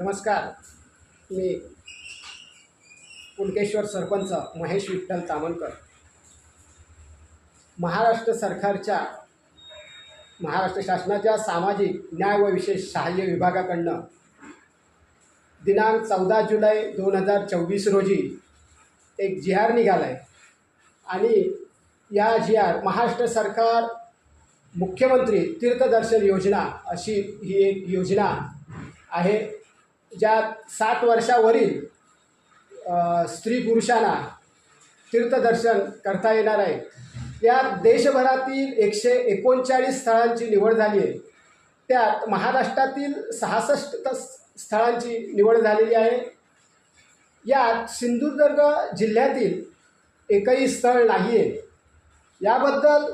नमस्कार. मी कुणकेश्वर सरपंच महेश विठ्ठल तामणकर. महाराष्ट्र सरकारच्या महाराष्ट्र शासनाच्या सामाजिक न्याय व विशेष सहाय्य विभागाकडनं दिनांक चौदा जुलै दोन हजार चोवीस रोजी एक जी आर निघाला आहे आणि या जी आर महाराष्ट्र सरकार मुख्यमंत्री तीर्थदर्शन योजना अशी ही एक योजना आहे. ज्यात साठ वर्षावरील स्त्री पुरुषांना तीर्थदर्शन करता येणार आहे. यात देशभरातील एकशे एकोणचाळीस स्थळांची निवड झाली आहे. त्यात महाराष्ट्रातील सहासष्ट स्थळांची निवड झालेली आहे. यात सिंधुदुर्ग जिल्ह्यातील एकही स्थळ नाही आहे. याबद्दल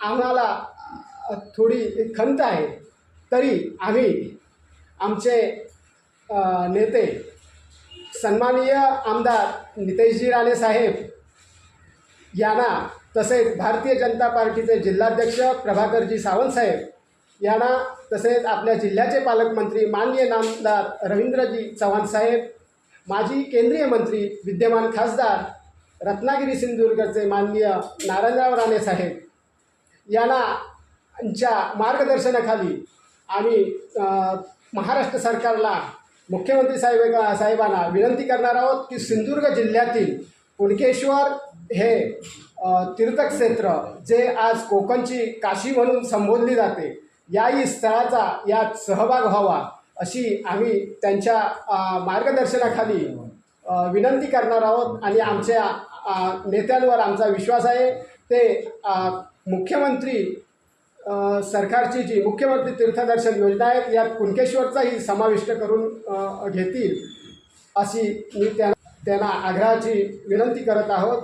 आम्हाला थोडी खंत आहे. तरी आम्ही आमचे नेते सन्माननीय आमदार नितेशजी राणे साहेब यांना तसेच भारतीय जनता पार्टीचे जिल्हाध्यक्ष प्रभाकरजी सावंत साहेब यांना तसेच आपल्या जिल्ह्याचे पालकमंत्री मान्य नामदार रवींद्रजी चव्हाण साहेब माजी केंद्रीय मंत्री विद्यमान खासदार रत्नागिरी सिंधुदुर्गचे माननीय नारायणराव राणे साहेब यांना यांच्या मार्गदर्शनाखाली आम्ही महाराष्ट्र सरकारला मुख्यमंत्री साहेब साहेबांना विनंती करणार आहोत की सिंधुदुर्ग जिल्ह्यातील कुणकेश्वर हे तीर्थक्षेत्र जे आज कोकणची काशी म्हणून संबोधली जाते याही स्थळाचा यात सहभाग व्हावा अशी आम्ही त्यांच्या मार्गदर्शनाखाली विनंती करणार आहोत. आणि आमच्या नेत्यांवर आमचा विश्वास आहे. ते मुख्यमंत्री सरकारची जी मुख्यमंत्री तीर्थदर्शन योजना आहे यात कुणकेश्वरचाही समाविष्ट करून घेतील अशी मी त्या त्यांना आग्रहाची विनंती करत आहोत.